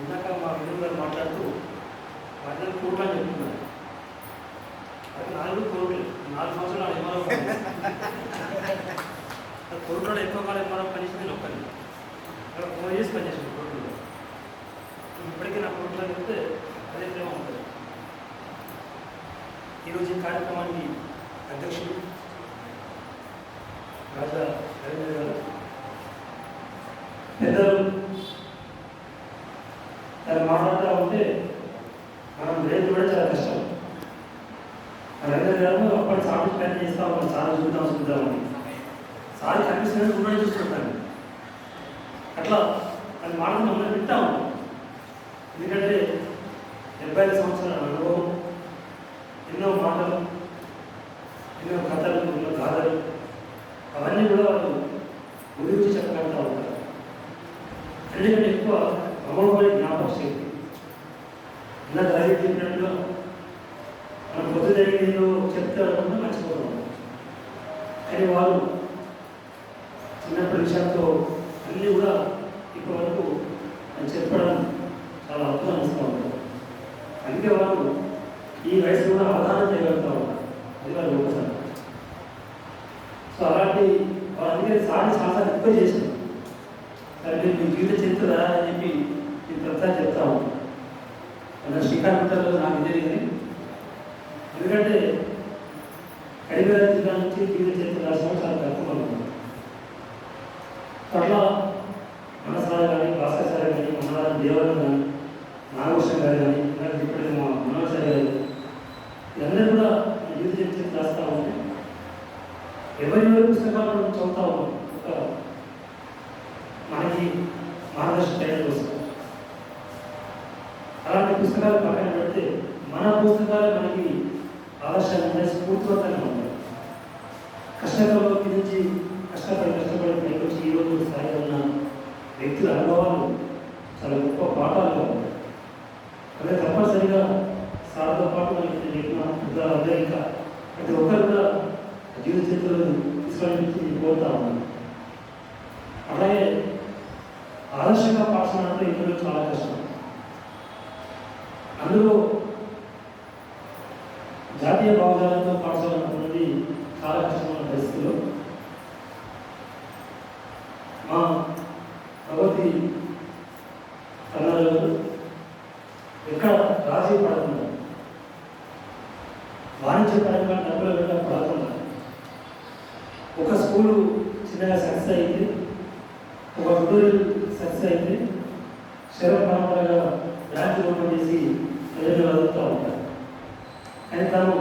ఇందాక మా విధులు మాట్లాడుతూ వందల కోట్లు అని చెప్తున్నారు. అది నాలుగు కోట్లు. నాలుగు సంవత్సరాలు ఎంఆర్ఓ కోర్టులో ఎక్కువ కాలం ఎంఆర్ఓ పనిచేసింది ఒక్కరి అక్కడ ఫోన్ చేసి పనిచేసింది కోర్టులో ఇప్పటికీ నా కోర్టులో చెప్తే అదే ప్రేమ ఉంటుంది. ఈరోజు ఈ కార్యక్రమానికి అధ్యక్షుడు రాజా రవీంద్ర గారు. పెద్దలు మాట్లాడుతూ ఉంటే మనం రేపు కూడా చాలా కష్టం. రవీంద్ర గారు అప్పటి సాగు ప్లాన్ చేస్తా ఉన్నాం సార్ చూద్దాం చూద్దామని సార్ కనిపిస్తున్నట్టు కూడా చూసుకుంటాను అట్లా అది మాటలు మమ్మల్ని వింటాం. ఎందుకంటే డెబ్బై ఐదు సంవత్సరాల అనుభవం ఎన్నో మాటలు ఎన్నో కథలు ఎన్నో గాథలు అవన్నీ కూడా వాళ్ళు గురించి చెప్పగలుగుతూ ఉంటారు ఎందుకంటే ఎక్కువ అమలుపై జ్ఞాపక శక్తి. ఇలా రవి చెప్పినట్టుగా మనం పొద్దు జరిగిందో చెప్తే అనుకుంటే మర్చిపోతాం. కానీ వాళ్ళు చిన్నప్పటి విషయాలతో అన్నీ కూడా ఇప్పటి వరకు అని చెప్పడం చాలా అద్భుతం అనిస్తూ ఉంటారు అందుకే వాళ్ళు ఈ వయసు కూడా అవధానం చేయగలుగుతూ ఉంటారు అది వాళ్ళు ఒకసారి సో అలాంటి వాళ్ళందరికీ అందుకే సాధన చాలా ఎక్కువ చేసింది సరే మీ జీవిత చరిత్ర అని చెప్పి నేను ప్రతా చెప్తా ఉంటాను మన శ్రీకాకుళంలో నాకు ఇదే ఎందుకంటే కడివేల జిల్లా నుంచి తీరు చేసిన సంవత్సరాలు తక్కువ త్వరలో మనసారి కానీ భాస్కర్ సార్ కానీ మనవారం దేవాలయం కానీ నాగభూషణ్ గారు కానీ ఇంకా ఇప్పుడు మా మనోహర్ సార్ గారు ఇవన్నీ కూడా జీవిత చేసి రాస్తా ఉంటాయి ఎవరి ఎవరి పుస్తకాలు చదువుతా ఉన్నాం ఒక మనకి మార్గదర్శనం చేయడం కోసం అలాంటి పుస్తకాలు పక్కన పెడితే మన పుస్తకాలు మనకి ఆదర్శంగా స్ఫూర్తివంతంగా ఉంటాయి. కష్టకాలంలోకి నుంచి కష్టపడి కష్టపడి పైకి వచ్చి ఈ రోజు స్థాయిలో ఉన్న వ్యక్తుల అనుభవాలు చాలా గొప్ప పాఠాలుగా ఉంటాయి. అదే తప్పనిసరిగా సార్తో పాటు మనకి నేను అందరూ ఇంకా ప్రతి ఒక్కరు కూడా జీవిత చరిత్రలు తీసుకొని కోరుతా ఉన్నాను. అలాగే ఆదర్శంగా పాఠశాల అంటే ఇందులో చాలా కష్టం. అందులో జాతీయ భావజాలంతో పాఠశాల చాలా కష్టమైన పరిస్థితిలో మా భగవతి కన్నడలో ఎక్కడ రాజీ పడకుండా వాణిజ్య పరంగా డబ్బులు వెళ్ళ పడకుండా ఒక స్కూలు చిన్నగా సక్సెస్ అయింది ఒక ట్యూటోరియల్ సక్సెస్ అయింది శర పరంపరగా బ్రాంచ్ ఓపెన్ చేసి ప్రజలు చదువుతూ ఉంటారు కానీ తాను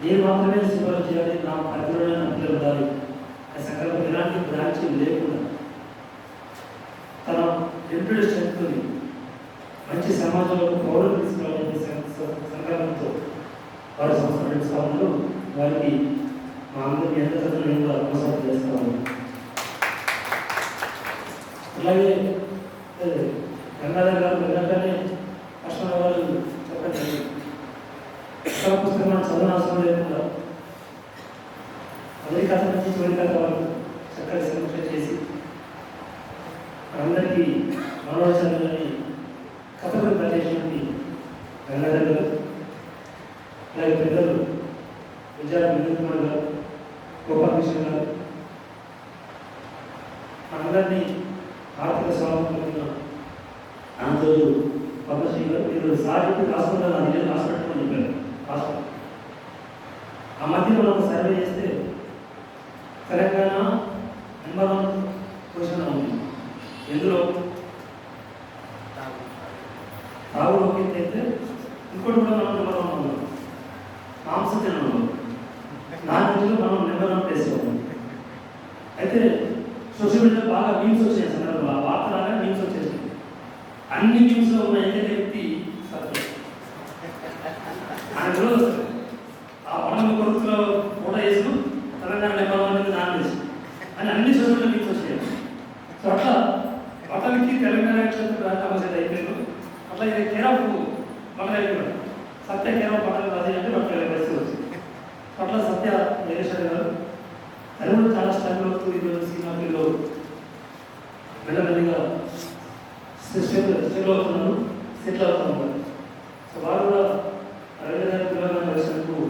నేను మాత్రమే సిఫారసు చేయాలి నా పరిధిలోనే నా పిల్లలు ఉండాలి ఆ సంకల్పం ఎలాంటి బ్రాంచ్ లేకుండా తన లిమిటెడ్ స్ట్రెంగ్త్ని మంచి సమాజంలో పౌరులు తీసుకురావాలని సంకల్పంతో వారి సంస్థ నడుపుతా వారికి మా అందరికీ ఎంత చదువు నేను చేస్తాము అలాగే గంగాధర్ గారు వెళ్ళగానే కష్టం వాళ్ళు చెప్పండి. పుస్తక పుస్తకం అవసరం లేకుండా అదే కథ నుంచి చివరి కథ వాళ్ళు చక్కగా సమీక్ష చేసి అందరికీ మనోరంజనని కథలు ప్రదేశానికి గంగాధర్ గారు అలాగే పెద్దలు విజయ వినోద్ కుమార్ గారు గోపాలకృష్ణ గారు అందరినీ ఆర్థిక స్వాతంత్రం అనంతరు పద్మశ్రీ గారు మీరు సాహిత్య రాసుకుంటారు అది లేదు రాసిపెట్టమని చెప్పారు. రాసుకో ఆ మధ్య మనం సర్వే చేస్తే తెలంగాణ నెంబర్ వన్ పొజిషన్ ఉంది. ఎందులో? తాగుడు అయితే ఇంకోటి కూడా మనం నెంబర్ వన్ ఉన్నాం. మాంస తినడంలో దాని మనం నెంబర్ వన్ ప్లేస్ అయితే సోషల్ మీడియా బాగా మీమ్స్ వచ్చాయి ఆ వార్త రాగా మీమ్స్ వచ్చేసి అన్ని మీమ్స్లో ఉన్న ఏకైక వ్యక్తి సత్యం ఆయన రోజు ఆ వనం కొడుకులో ఫోటో వేసు తెలంగాణ నెంబర్ వన్ అనేది నాన్ వేసి అని అన్ని సోషల్ మీడియా మీమ్స్ వచ్చాయి సో అట్లా అతనికి తెలంగాణ కావాల్సింది అయిపోయారు అట్లా ఇది కేరాపు మన అయిపోయాడు సత్య కేవలం పట్ల రాజీ అంటే మన పరిస్థితి వచ్చింది. పట్ల సత్య జగేశ్వర గారు అది కూడా చాలా స్ట్రగుల్ అవుతూ ఈరోజు సినిమాలో మెల్లమెల్లిగా సెటిల్ అవుతున్నాను సెటిల్ అవుతున్నాను సో వారు కూడా రవీంద్ర గారి పిల్లలు కలిసినప్పుడు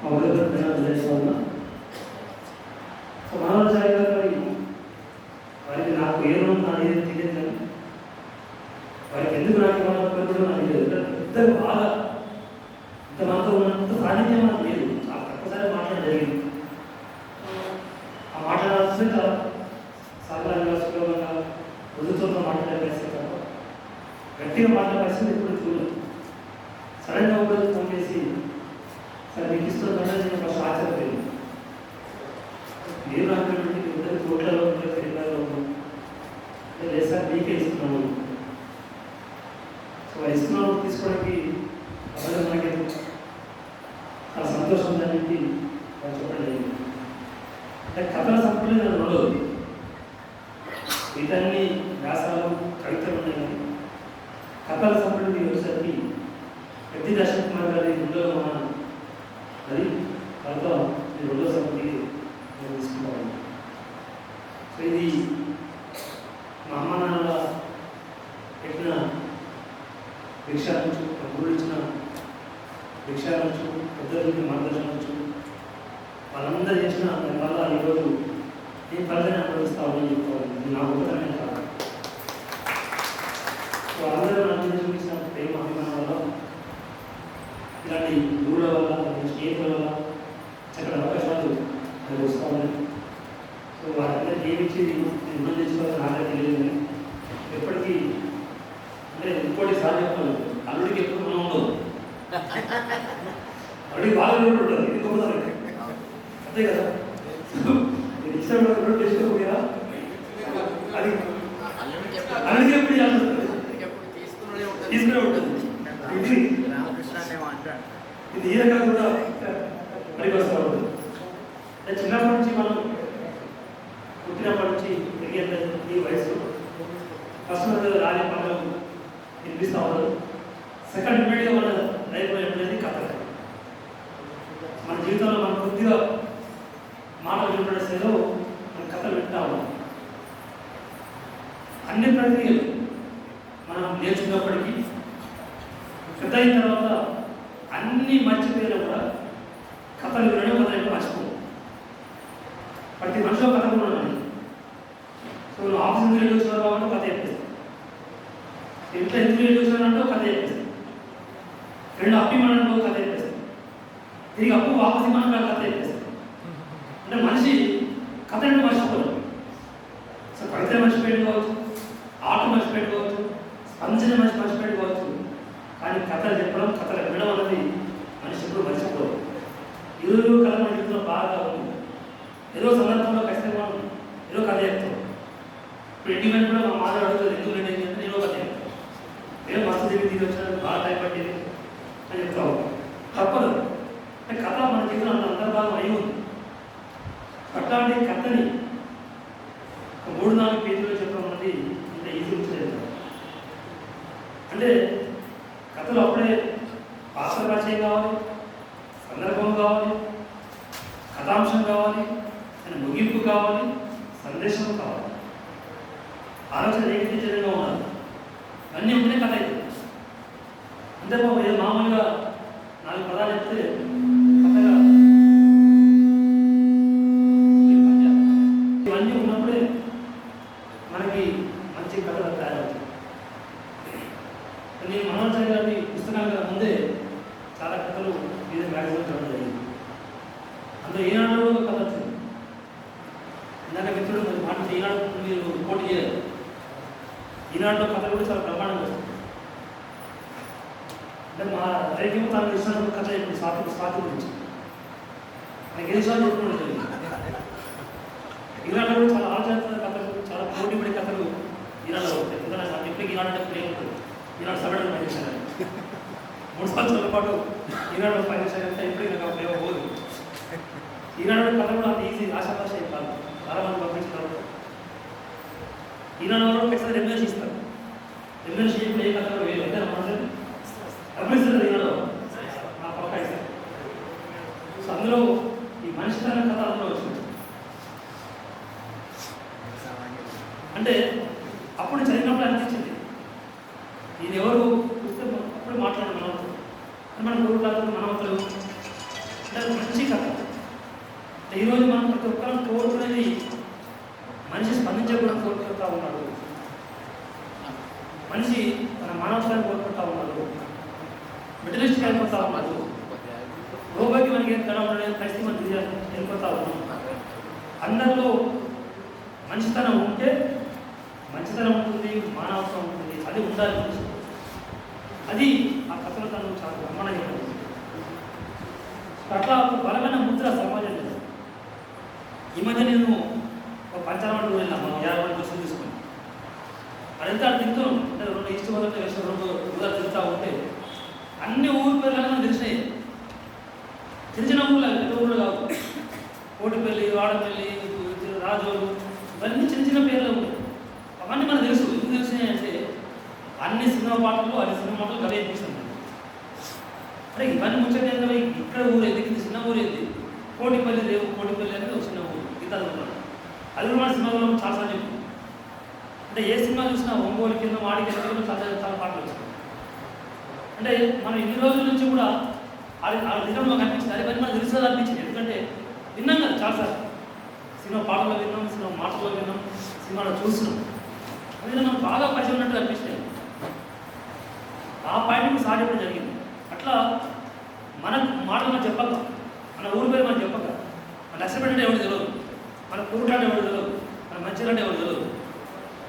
మా ఉదయం చేస్తూ ఉన్నా సో మనోజాయి గారు మరి వారికి నాకు ఏ రోజు నా ఏది తెలియదు కానీ వారికి ఎందుకు నాకు ఇవ్వాలని పేరు కూడా నాకు తెలియదు ఇద్దరు బాగా ఇంత మనతో ఉన్నంత సాన్నిధ్యం మనకు లేదు చాలా తక్కువసారి మాట్లాడడం జరిగింది ఆ మాట్లాడాల్సి చాలా సాధారణంగా సులభంగా మృదుత్వంతో మాట్లాడే పరిస్థితి తప్ప గట్టిగా మాట్లాడే పరిస్థితి ఎప్పుడు చూడలేదు సడన్గా ఒక రోజు ఫోన్ చేసి సార్ మీకు ఇస్తున్న నేను ఫస్ట్ ఆశ్చర్యపోయింది మీరు నాకు ఇద్దరు కోట్లలో ఇద్దరు తెలంగాణలో లేదు సార్ మీకే ఇస్తున్నాము సో ఆ ఇస్తున్నాము తీసుకోవడానికి అవసరం మనకి చాలా సంతోషం ఉందని చెప్పి వాళ్ళు చెప్పడం జరిగింది అంటే కథల సంపూర్ణ నేను ఉండదు ఇతన్ని వ్యాసాలు కవితలు ఉన్నాయి కానీ కథల సంపూర్ణ వచ్చేసరికి పెద్ద దర్శన్ కుమార్ గారి రెండో మన అది తర్వాత ఈ రెండో సంపత్తికి నేను తీసుకుంటాను సో ఇది మా అమ్మ నాన్నల పెట్టిన భిక్ష నుంచి మా గురువు ఇచ్చిన భిక్ష నుంచి పెద్దలకి మార్గదర్శనం నుంచి వాళ్ళందరూ చేసిన వల్ల ఈరోజు నేను ఫలితాన్ని అనుభవిస్తామని చెప్పుకోవాలి. నా గొప్పతనమే కాదు. సో అందరూ నాకు మీద చూపించిన ప్రేమ అభిమానం వల్ల ఇలాంటి గురువుల వల్ల స్నేహితుల వల్ల చక్కటి అవకాశాలు అది వస్తూ ఉన్నాయి. సో వారందరూ ఏమిచ్చి నేను చేసుకోవాలని నాకే తెలియదు ఎప్పటికీ అంటే ఇంకోటి సార్ చెప్పాలి అల్లుడికి ఎప్పుడు మనం ఉండదు. అల్లుడికి బాగా ఉంటుంది ఇది గొప్పతనం అంతే కదా? నేను ఇష్టం రుణం తెచ్చుకోకపోయినా అది ఎప్పుడు ఎప్పుడు తీసుకునే ఉంటుంది. ఇది. ఇది ఈ రకంగా కూడా పనికొస్తూ ఉంటుంది అంటే చిన్నప్పటి నుంచి మనం పుట్టినప్పటి నుంచి పెరిగేంత ఈ వయసు ఫస్ట్ మన రాజే పండుగ వినిపిస్తూ ఉంటారు సెకండ్ ఇమీడియట్గా మన లైఫ్లో ఏంటనేది కథ మన జీవితంలో మనం కొద్దిగా మాటలు వినపడే మన కథ వింటా ఉన్నాం. అన్ని ప్రక్రియలు మనం నేర్చుకున్నప్పటికీ పెద్ద అయిన తర్వాత అన్ని మర్చిపోయినా కూడా కథలు వినడం కథ ఎప్పుడు మర్చిపోవు ప్రతి మనిషిలో కథ కూడా ఉన్నాయి సో నువ్వు ఆఫీస్ ఎందుకు వచ్చినావు కాబట్టి కథ చెప్పేస్తావు ఇంట్లో ఎందుకు లేట్ వచ్చినానంటే ఒక కథ చెప్పేస్తావు రెండు అప్పు ఇవ్వడానికి ఒక కథ చెప్పేస్తావు తిరిగి అప్పు వాపస్ ఇవ్వడానికి కథ చెప్పేస్తావు అంటే మనిషి కథ అంటే మర్చిపోరు సో మర్చిపెట్టుకోవచ్చు ఆట మర్చిపెట్టుకోవచ్చు స్పందన మనిషి మర్చిపెట్టుకోవచ్చు కానీ కథలు చెప్పడం కథలు వినడం అన్నది మనిషి ఎప్పుడు మర్చిపోదు. ఈరోజు కథ మన జీవితంలో బాగా ఉంది ఏదో సందర్భంలో ఖచ్చితంగా మనం ఏదో కథ చెప్తాం. ఇప్పుడు ఇంటి మీద కూడా మా మాధవ అడుగుతుంది ఎందుకు లేట్ ఏం చెప్తాను ఏదో కథ చెప్తాను నేను మస్తు తిరిగి తిరిగి వచ్చిన బాగా టైం పట్టింది అని చెప్తాం. తప్పదు. కథ మన జీవితంలో అంత అంతర్భాగం అయి ఉంది. అట్లాంటి కథని మూడు నాలుగు పేజీలో ఇంత ఈజీ ఉంటుంది అంటే కథలు అప్పుడే పాత్ర పరిచయం కావాలి సందర్భం కావాలి కథాంశం కావాలి అని ముగింపు కావాలి సందేశం కావాలి. ఆలోచన ఏకీకృతంగా ఉండాలి. అన్నీ ఉంటే కథ అవుతుంది అంతే బాబు ఏదో మామూలుగా నాలుగు పదాలు చెప్తే నేను మనోజ్ గారి పుస్తకాలు కదా ముందే చాలా కథలు మీద మ్యాగజైన్ చదవడం జరిగింది. అందులో ఈనాడు ఒక కథ వచ్చింది. ఇందాక మిత్రుడు మరి మాట ఈనాడు మీరు రిపోర్ట్ చేయలేదు. ఈనాడులో కథ కూడా చాలా బ్రహ్మాండంగా వస్తుంది. అంటే మా రైతు తనకు ఇష్టమైన కథ ఇప్పుడు స్వాతి స్వాతి గురించి. నాకు ఏ సార్లు చెప్పుకోవడం జరిగింది ఈనాడు కూడా చాలా ఆలోచన కథలు చాలా పోటీ పడే కథలు ఈనాడులో ఉంటాయి. ఎందుకంటే నాకు ఈనాడు అంటే ప్రేమ ఉంటుంది. మూడు సంవత్సరాల పాటు ఈనాడు పనిచేశానంటే ఎప్పుడు నాకు ఆ ప్రేమ పోదు. ఈనాడు కథ కూడా అంత ఈజీ ఆశాభాష ఏం కాదు. చాలా మంది పంపించిన ఈనాడు వాళ్ళు ఖచ్చితంగా రెమ్యూనరేషన్ ఇస్తారు. రెమ్యూనరేషన్ ఇప్పుడు ఏ కథ వేరు అయితే మనసు గమనిస్తారు ఈనాడు నా పక్క ఇస్తారు సో అందులో ఈ మనిషి తన కథ అందులో వచ్చింది అంటే అప్పుడు చదివినప్పుడు అనిపించింది ఇది ఎవరు చూస్తే అప్పుడు మాట్లాడారు మనవతో మన గురువులాగా మనవతలు అంటే మంచి కథ. ఈరోజు మనం ప్రతి ఒక్కరం కోరుకునేది మనిషి స్పందించకుండా కోరుకుంటా ఉన్నాడు. మనిషి తన మానవత్వాన్ని కోరుకుంటా ఉన్నాడు. మిడిలిస్ట్ అయిపోతా ఉన్నాడు. రోగకి మనకి ఏం తన ఉండలేదు పరిస్థితి మనం తెలియాలి ఉన్నాం అందరిలో మంచితనం ఉంటే మంచితనం ఉంటుంది మానవత్వం ఉంటుంది అది ఉండాలి అది ఆ తను చాలా బ్రహ్మాండంగా ఉంటుంది. అట్లా ఒక బలమైన ముద్ర సమాజం ఈ మధ్య నేను ఒక పంచాలవాడు వెళ్ళాను మనం యాభై మంది బస్సులు తీసుకొని అదంతా తింటాం అంటే రెండు ఈస్ట్ వరకు వేసిన రెండు ఊళ్ళో తిరుగుతూ ఉంటే అన్ని ఊరు పేర్లు నాకు తెలిసినాయి. చిన్న చిన్న పెద్ద ఊళ్ళు కావు. కోటిపల్లి వాడపల్లి రాజోలు ఇవన్నీ చిన్న చిన్న పేర్లు ఉంటాయి. అవన్నీ మనకు తెలుసు. ఎందుకు తెలిసినాయి అంటే అన్ని సినిమా పాటలు అన్ని సినిమా పాటలు కవే అరే ఇవన్నీ ముచ్చట ఏంటో ఇక్కడ ఊరేది ఇది చిన్న ఊరేది. కోటిపల్లి లేవు కోటిపల్లి అనేది ఒక చిన్న ఊరు గీతాలు ఉంటారు అది కూడా మన సినిమాలో చాలాసార్లు చెప్పు. అంటే ఏ సినిమా చూసినా ఒంగోలు కింద వాడికి కింద చాలా చాలా పాటలు వచ్చాయి. అంటే మనం ఇన్ని రోజుల నుంచి కూడా అది ఆ నిజంలో కనిపించింది. అది పని మనకు తెలుసు అనిపించింది? ఎందుకంటే విన్నాం కదా చాలాసార్లు సినిమా పాటలో విన్నాం సినిమా మాటల్లో విన్నాం సినిమాలో చూస్తున్నాం. అది మనం బాగా పరిచయం ఉన్నట్టు అనిపించినాయి ఆ పాయింట్ సాధ్యపడం జరిగింది. అట్లా మన మాటలు మనం చెప్పక మన ఊరి పేరు మనం చెప్పక మన నష్టపెట్టే ఎవరు తెలియదు మన కూరుటాడు ఎవరు తెలియదు మన మంచిలాంటి ఎవరు తెలియదు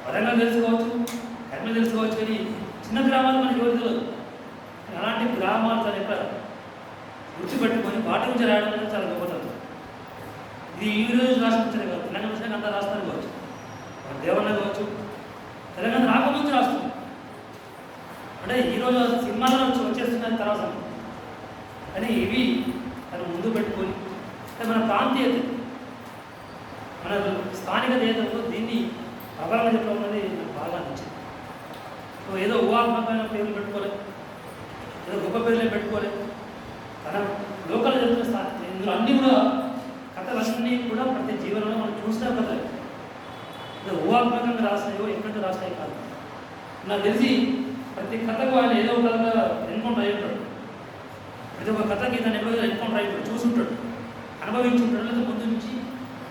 వరంగల్ తెలుసుకోవచ్చు కర్మ తెలుసుకోవచ్చు కానీ చిన్న గ్రామాలు మనకి ఎవరు తెలియదు అలాంటి గ్రామాలు తన యొక్క గుర్తుపెట్టుకొని వాటి గురించి రాయడం అనేది చాలా గొప్పతనం ఇది ఈ రోజు రాష్ట్రం కాదు తెలంగాణ అంతా రాస్తారు కావచ్చు. మన దేవన్న కావచ్చు తెలంగాణ రాకముందు రాస్తుంది అంటే ఈరోజు సినిమాలో నుంచి వచ్చేస్తున్న తర్వాత కానీ ఇవి తను ముందు పెట్టుకొని అంటే మన ప్రాంతీయత మన స్థానికత ఏదో దీన్ని ప్రబలంగా చెప్పడం అనేది నాకు బాగా నచ్చింది సో ఏదో ఊహాత్మకమైన పేర్లు పెట్టుకోలే ఏదో గొప్ప పేర్లే పెట్టుకోలే. తన లోకల్ జరుగుతున్న స్థాయి ఇందులో అన్నీ కూడా కథలన్నీ కూడా ప్రతి జీవనంలో మనం చూసిన కథలే ఊహాత్మకంగా రాసినాయో ఎక్కడ రాసినాయి కాదు. నాకు తెలిసి ప్రతి కథకు ఆయన ఏదో ఒక ఎన్కౌంటర్ అయి ఉంటాడు ప్రతి ఒక్క కథకి దాన్ని ఎవరో ఎన్కౌంటర్ అయి ఉంటాడు చూసుంటాడు అనుభవించుంటాడు లేదా ముందు నుంచి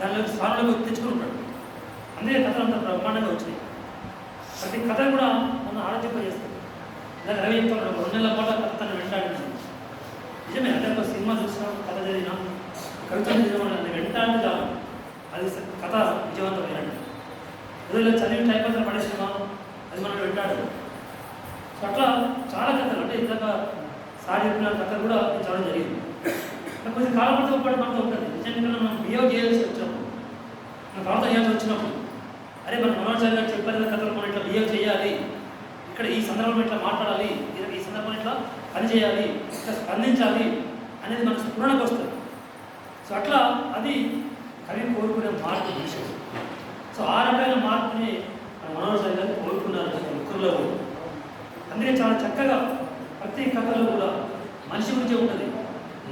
దానిలోకి స్థానంలోకి తెచ్చుకుని ఉంటాడు. అందుకే కథలు అంత బ్రహ్మాండంగా వచ్చినాయి. ప్రతి కథ కూడా మనం ఆలోచింపజేస్తాం ఇలా రవి చెప్తాడు రెండు నెలల పాటు కథ తను వెంటాడు. నిజమే అంటే ఒక సినిమా చూసినా కథ చదివినా కవిత చదివినా అది వెంటాడి కాదు. అది కథ విజయవంతమైనట్టు ఏదో చదివి టైం పడేసినా అది మనం వెంటాడు. సో అట్లా చాలా కథలు అంటే ఇందాక సార్ చెప్పిన కథ కూడా చాలా జరిగింది. కొంచెం కాలపడితో పాటు మనతో ఉంటుంది. నిజంగా మనం బిహేవ్ చేయాల్సి వచ్చినప్పుడు మన ప్రవర్తన చేయాల్సి వచ్చినప్పుడు అరే మన మనోజ్ గారు చెప్పారు కదా కథలు మనం ఇట్లా బిహేవ్ చేయాలి. ఇక్కడ ఈ సందర్భంలో ఇట్లా మాట్లాడాలి. ఈ- సందర్భంలో ఇట్లా పని చేయాలి. ఇట్లా స్పందించాలి అనేది మన స్ఫురణకు వస్తుంది. సో అట్లా అది కవి కోరుకునే మార్పు విషయం సో ఆ రకమైన మార్పుని మన మనోజ్ గారు కోరుకున్నారు ముగ్గురులో కూడా. అందుకే చాలా చక్కగా ప్రతి కథలో కూడా మనిషి గురించే ఉంటుంది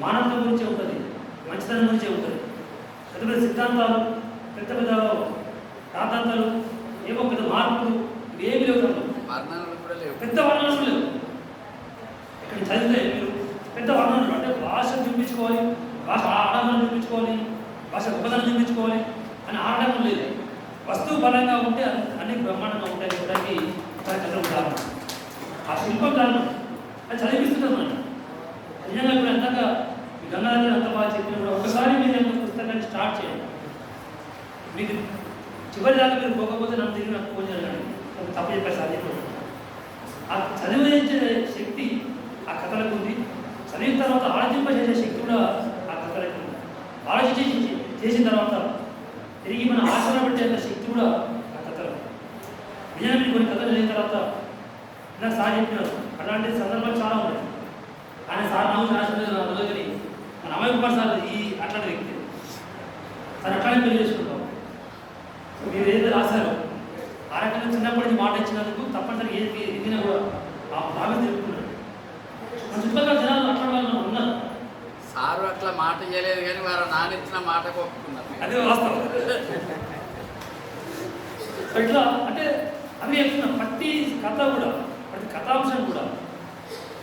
మానవత్వం గురించే ఉంటుంది మంచితనం గురించే ఉంటుంది. పెద్ద పెద్ద సిద్ధాంతాలు పెద్ద పెద్ద రాద్ధాంతాలు ఏమో పెద్ద మార్పులు ఇవేమి లేవు పెద్ద వర్ణనలు లేవు. ఇక్కడ చదివితే మీరు పెద్ద వర్ణనలు అంటే భాష చూపించుకోవాలి భాష ఆడంబరం చూపించుకోవాలి భాష గొప్పదనం చూపించుకోవాలి అని ఆడడం లేదు. వస్తువు బలంగా ఉంటే అన్ని- బ్రహ్మాండంగా ఉంటాయి. చూడడానికి చాలా ఉదాహరణ ఆ శిల్పం కారణం అది చదివిస్తున్నాం మనం నిజంగా ఇప్పుడు అంతగా గంగాధర్ అంత బాగా చెప్పిన కూడా ఒకసారి మీరు యొక్క పుస్తకాన్ని స్టార్ట్ చేయండి. మీకు చివరి దాకా మీరు పోకపోతే నన్ను తిరిగి నాకు ఫోన్ చేయాలి నాకు తప్పు ఆ చదివించే శక్తి ఆ కథలకు ఉంది. చదివిన తర్వాత ఆలోచింపజేసే శక్తి కూడా ఆ కథలకు ఉంది ఆలోచించి చేసిన తర్వాత తిరిగి మన ఆచరణ పెట్టే శక్తి కూడా ఆ కథలకు నిజంగా మీరు కొన్ని కథలు చదివిన తర్వాత నాకు సార్ చెప్పినారు అలాంటి సందర్భాలు చాలా ఉన్నాయి. ఆయన సార్ నాకు రాసిన రోజుని మన అమయ్ కుమార్ సార్ ఈ అట్లాంటి వ్యక్తి. తను అట్లానే పెళ్ళి చేసుకుంటాం. మీరు ఏది రాశారో. ఆ రకంగా చిన్నప్పటి నుంచి మాట ఇచ్చినందుకు తప్పనిసరిగా ఏది ఎదిగినా కూడా ఆ బాగా తెలుపుకున్నాడు మన చుట్టుపక్కల జనాలు అట్లా వాళ్ళు ఉన్నారు. సారు అట్లా మాట చేయలేదు కానీ వారు నానిచ్చిన మాట ఒప్పుకున్నారు. అదే వాస్తవం. ఇట్లా అంటే అవి చెప్తున్నా ప్రతి కథ కూడా కథాంశం కూడా.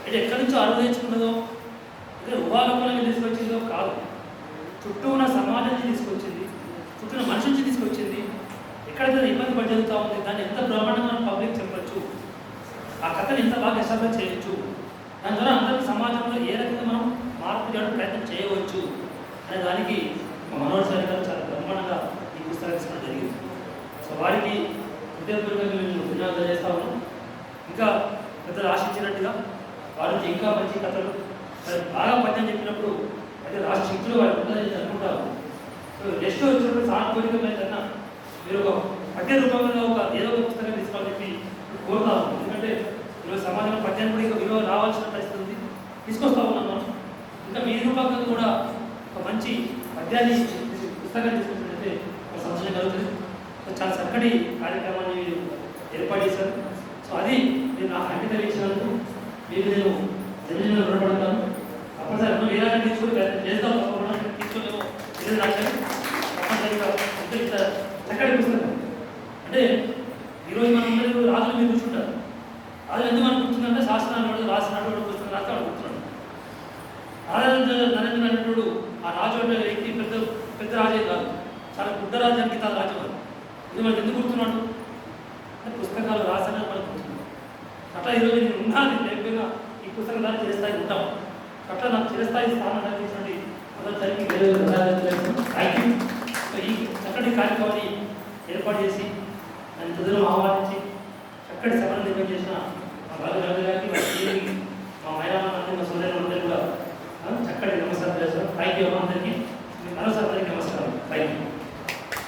అంటే ఎక్కడి నుంచో అనుభవించుకున్నదో అంటే ఉపాలోకంగా తీసుకొచ్చిందో కాదు. చుట్టూ ఉన్న సమాజం నుంచి తీసుకొచ్చింది చుట్టూ ఉన్న మనిషి నుంచి తీసుకొచ్చింది. ఎక్కడైతే ఇబ్బంది పడి జరుగుతూ ఉంది దాన్ని ఎంత బ్రహ్మాండంగా మనం పబ్లిక్ చెప్పచ్చు? ఆ కథను ఎంత బాగా ఎస్టాబ్లిష్ చేయొచ్చు? దాని ద్వారా అందరికీ సమాజంలో ఏ రకంగా మనం మార్పు చేయడం ప్రయత్నం చేయవచ్చు? అనే దానికి మా మనోహర్ సార్ గారు చాలా బ్రహ్మాండంగా ఈ పుస్తకం తీసుకోవడం జరిగింది. సో వారికి హృదయపూర్వకంగా మేము ధన్యవాదాలు చేస్తా ఉన్నాం. ఇంకా పెద్దలు ఆశించినట్టుగా వారి నుంచి ఇంకా మంచి కథలు మరి బాగా పద్యం చెప్పినప్పుడు అయితే లాస్ట్ శక్తులు వారి ఉంటుందని అనుకుంటారు. సో నెక్స్ట్ వచ్చినప్పుడు సానుకూలికమైన కన్నా మీరు ఒక పద్య రూపంలో ఒక ఏదో ఒక పుస్తకం తీసుకోవాలని చెప్పి కోరుతాము ఎందుకంటే ఈరోజు సమాజంలో పద్యం కూడా విలువ రావాల్సిన పరిస్థితి ఉంది. తీసుకొస్తా ఉన్నాం మనం. ఇంకా మీ రూపంగా కూడా ఒక మంచి పద్యాన్ని పుస్తకాన్ని తీసుకున్నట్లయితే ఒక సంతోషం కలుగుతుంది. చాలా చక్కటి కార్యక్రమాన్ని మీరు ఏర్పాటు చేశారు. సో అది నేను నాకు అంకితం ఇచ్చినందుకు మీకు నేను జన్మజన్మ రుణపడతాను తప్పనిసరి మనం ఏ రకంగా తీసుకుని ప్రయత్నం తప్పకుండా తీసుకోలేమో ఏదో రాశారు తప్పనిసరిగా అంటే చక్కటి పుస్తకం. అంటే ఈరోజు మనం అందరూ రాజులు మీరు కూర్చుంటారు రాజులు ఎందుకు మనం కూర్చుందంటే శాస్త్రాన్ని రాసినటువంటి పుస్తకం రాస్తే వాడు కూర్చున్నాడు రాజేంద్ర నరేంద్ర అనేటువంటి ఆ రాజు అంటే వ్యక్తి పెద్ద పెద్ద రాజే కాదు. చాలా పెద్ద రాజ్యానికి తాను రాజవారు ఇది మనకు ఎందుకు గుర్తున్నాడు? అని పుస్తకాలు రాసిన మనకు అట్లా ఈరోజు నేను ఉన్నాను లేకపోయినా ఈ పుస్తకం దాన్ని చేస్తాయి ఉంటాం. అట్లా నాకు చిరస్థాయి స్థానం కల్పించండి అందరికీ థ్యాంక్ యూ ఈ చక్కటి కార్యక్రమాన్ని ఏర్పాటు చేసి దాన్ని ప్రజలను ఆహ్వానించి చక్కటి సభను నిర్వహణ చేసిన మా రాజు గారికి మా మా మైరామందరి మా సోదరులందరూ కూడా చక్కటి నమస్కారం చేస్తున్నాం థ్యాంక్ యూ అందరికీ. మరోసారి అందరికీ నమస్కారం. Thank you